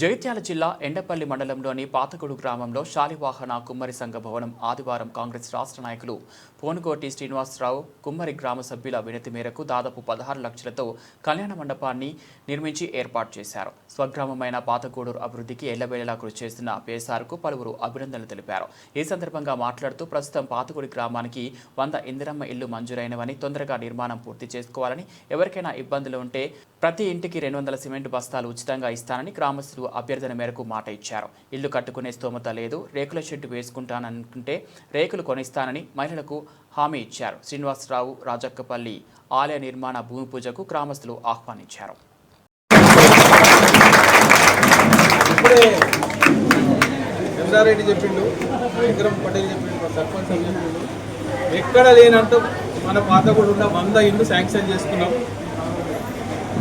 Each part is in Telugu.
జగిత్యాల జిల్లా ఎండపల్లి మండలంలోని పాతగూడు గ్రామంలో శాలివాహన కుమ్మరి సంఘ భవనం ఆదివారం కాంగ్రెస్ రాష్ట్ర నాయకులు పోనుకోటి శ్రీనివాసరావు కుమ్మరి గ్రామ సభ్యుల వినతి మేరకు దాదాపు పదహారు లక్షలతో కళ్యాణ మండపాన్ని నిర్మించి ఏర్పాటు చేశారు. స్వగ్రామమైన పాతగూడూరు అభివృద్ధికి ఎల్లవేళలా కృషి చేస్తున్న పేసార్కు పలువురు అభినందనలు తెలిపారు. ఈ సందర్భంగా మాట్లాడుతూ ప్రస్తుతం పాతగూడి గ్రామానికి వంద ఇందిరమ్మ ఇల్లు మంజూరైనవని తొందరగా నిర్మాణం పూర్తి చేసుకోవాలని ఎవరికైనా ఇబ్బందులు ఉంటే ప్రతి ఇంటికి రెండు వందల సిమెంట్ బస్తాలు ఉచితంగా ఇస్తానని గ్రామస్తులు అభ్యర్థన మేరకు మాట ఇచ్చారు. ఇల్లు కట్టుకునే స్తోమత లేదు. రేకుల షెడ్డు వేసుకుంటాననుకుంటే రేకులు కొనిస్తానని మహిళలకు హామీ ఇచ్చారు. శ్రీనివాసరావు రాజక్కపల్లి ఆలయ నిర్మాణ భూమి పూజకు గ్రామస్తులు ఆహ్వానించారు. ఇప్పుడే చెప్పిండు విక్రమ్ పటేల్ చెప్పిండు మా సర్పంచ్ అని చెప్పిండు. ఎక్కడ లేనంత మన పాత కూడా ఉన్న వంద ఇల్లు శాంక్షన్ చేసుకున్నాం.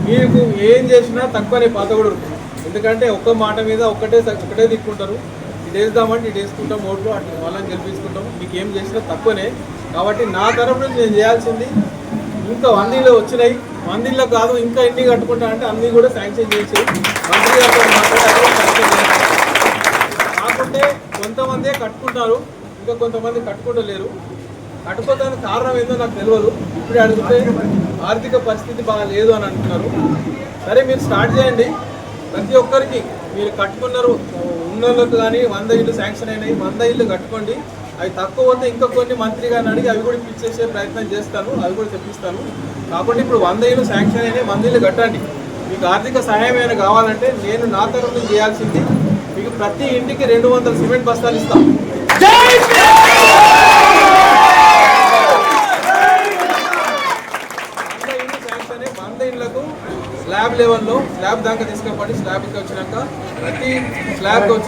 మీకు ఏం చేసినా తక్కువనే పాత కూడా ఎందుకంటే ఒక్క మాట మీద ఒక్కటే ఒకటే దిక్కుంటారు ఇది వేద్దామంటే ఇటు వేసుకుంటాం ఓట్లు అటు వాళ్ళని గెలిపించుకుంటాం. మీకు ఏం చేసినా తక్కువనే. కాబట్టి నా తరపు నుంచి నేను చేయాల్సింది ఇంకా వంద వచ్చినాయి. వంద కాదు ఇంకా ఎన్ని కట్టుకుంటా అంటే అన్నీ కూడా శాంక్షన్ చేసి మంత్రి కాకుంటే కొంతమందే కట్టుకుంటారు ఇంకా కొంతమంది కట్టుకుంటలేరు. కట్టుకోవడానికి కారణం ఏందో నాకు తెలియదు ఇప్పుడే అడిగితే ఆర్థిక పరిస్థితి బాగా లేదు అని అంటున్నారు. సరే మీరు స్టార్ట్ చేయండి. ప్రతి ఒక్కరికి మీరు కట్టుకున్నారు ఉన్నోళ్ళకి కానీ వంద ఇల్లు శాంక్షన్ అయినాయి వంద ఇల్లు కట్టుకోండి. అవి తక్కువ ఉంటే ఇంకా కొన్ని మంత్రి గారిని అడిగి అవి కూడా ఇప్పించేసే ప్రయత్నం చేస్తాను అవి కూడా తెప్పిస్తాను. కాబట్టి ఇప్పుడు వంద ఇల్లు శాంక్షన్ అయినాయి వంద ఇల్లు కట్టండి. మీకు ఆర్థిక సహాయం ఏమైనా కావాలంటే నేను నా తరఫు చేయాల్సింది మీకు ప్రతి ఇంటికి రెండు వందల సిమెంట్ బస్తాలు ఇస్తాను వంద ఇళ్ళు శాంక్షన్ అయ్యి వంద ఇళ్ళకు స్లాబ్ లెవెల్లో స్లాబ్ దాకా తీసుకుపోయి స్లాబ్కి వచ్చినాక ప్రతి స్లాబ్కి వచ్చి